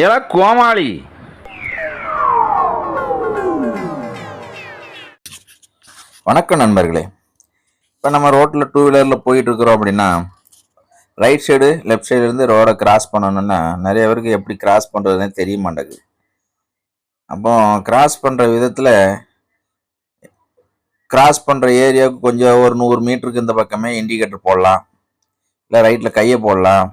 ஏடா கோமாளி? வணக்கம் நண்பர்களே. இப்போ நம்ம ரோட்டில் டூ வீலரில் போயிட்டு இருக்கிறோம் அப்படின்னா ரைட் சைடு லெஃப்ட் சைடுலேருந்து ரோடை கிராஸ் பண்ணணுன்னா நிறைய பேருக்கு எப்படி கிராஸ் பண்ணுறதுனே தெரிய மாட்டேங்குது. அப்போ கிராஸ் பண்ணுற விதத்தில் கிராஸ் பண்ணுற ஏரியாவுக்கு கொஞ்சம் ஒரு நூறு மீட்டருக்கு இந்த பக்கமே இண்டிகேட்டர் போடலாம். இல்லை ரைட்டில் கையை போடலாம்.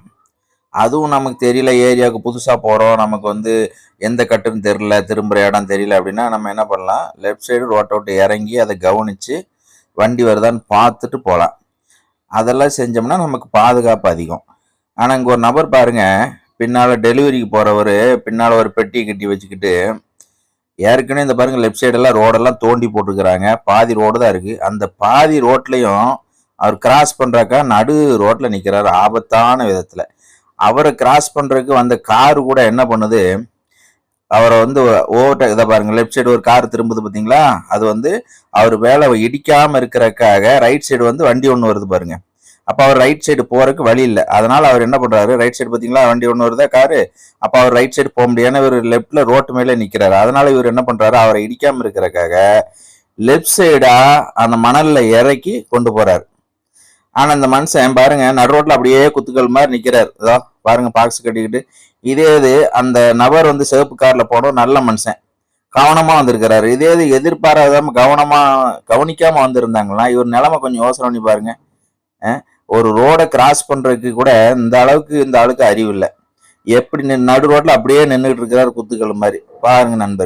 அதுவும் நமக்கு தெரியல ஏரியாவுக்கு புதுசாக போகிறோம் நமக்கு வந்து எந்த கட்டுன்னு தெரியல திரும்புகிற இடம் தெரியல அப்படின்னா நம்ம என்ன பண்ணலாம்? லெஃப்ட் சைடு ரோட்டை விட்டு இறங்கி அதை கவனித்து வண்டி வருதான்னு பார்த்துட்டு போகலாம். அதெல்லாம் செஞ்சோம்னா நமக்கு பாதுகாப்பு அதிகம். ஆனால் இங்கே ஒரு நபர் பாருங்க பின்னால் டெலிவரிக்கு போகிறவர் பின்னால் ஒரு பெட்டியை கட்டி வச்சுக்கிட்டு ஏற்கனவே இந்த பாருங்கள் லெஃப்ட் சைடெல்லாம் ரோடெல்லாம் தோண்டி போட்டிருக்கிறாங்க. பாதி ரோடு தான் இருக்குது அந்த பாதி ரோட்லேயும் அவர் கிராஸ் பண்ணுறாக்கா நடு ரோட்டில் நிற்கிறாரு ஆபத்தான விதத்தில். அவரை கிராஸ் பண்ணுறதுக்கு வந்த காரு கூட என்ன பண்ணுது? அவரை வந்து ஓவர்டேக் இதை பாருங்கள் லெஃப்ட் சைடு ஒரு கார் திரும்புது பார்த்தீங்களா? அது வந்து அவர் வேலை இடிக்காமல் இருக்கிறக்காக ரைட் சைடு வந்து வண்டி ஒன்று வருது பாருங்க. அப்போ அவர் ரைட் சைடு போகிறதுக்கு வழி இல்லை. அதனால் அவர் என்ன பண்ணுறாரு ரைட் சைடு பார்த்தீங்களா? வண்டி ஒன்று வருதா? காரு அப்போ அவர் ரைட் சைடு போக முடியாது. இவர் லெஃப்டில் ரோட்டு மேலே நிற்கிறாரு அதனால் இவர் என்ன பண்ணுறாரு அவரை இடிக்காமல் இருக்கிறக்காக லெஃப்ட் சைடாக அந்த மணலில் இறக்கி கொண்டு போகிறார் ஆனா இந்த மனுஷன் பாருங்க நடு ரோட்டில் அப்படியே குத்துக்கள் மாதிரி நிக்கிறாரு. இதோ பாருங்க பாக்ஸ் கட்டிக்கிட்டு. இதே இது அந்த நபர் வந்து சிவப்பு கார்ல போனோம் நல்ல மனுஷன். கவனமா வந்திருக்கிறாரு. இதே இது எதிர்பாராதாம கவனமா கவனிக்காம வந்திருந்தாங்களா இவர் நிலைமை கொஞ்சம் யோசனை பண்ணி பாருங்க. ஒரு ரோடை கிராஸ் பண்றதுக்கு கூட இந்த அளவுக்கு இந்த ஆளுக்கு அறிவு இல்லை. எப்படி நடு ரோட்ல அப்படியே நின்றுட்டு இருக்கிறாரு குத்துக்கள் மாதிரி. பாருங்க நண்பர்கள்.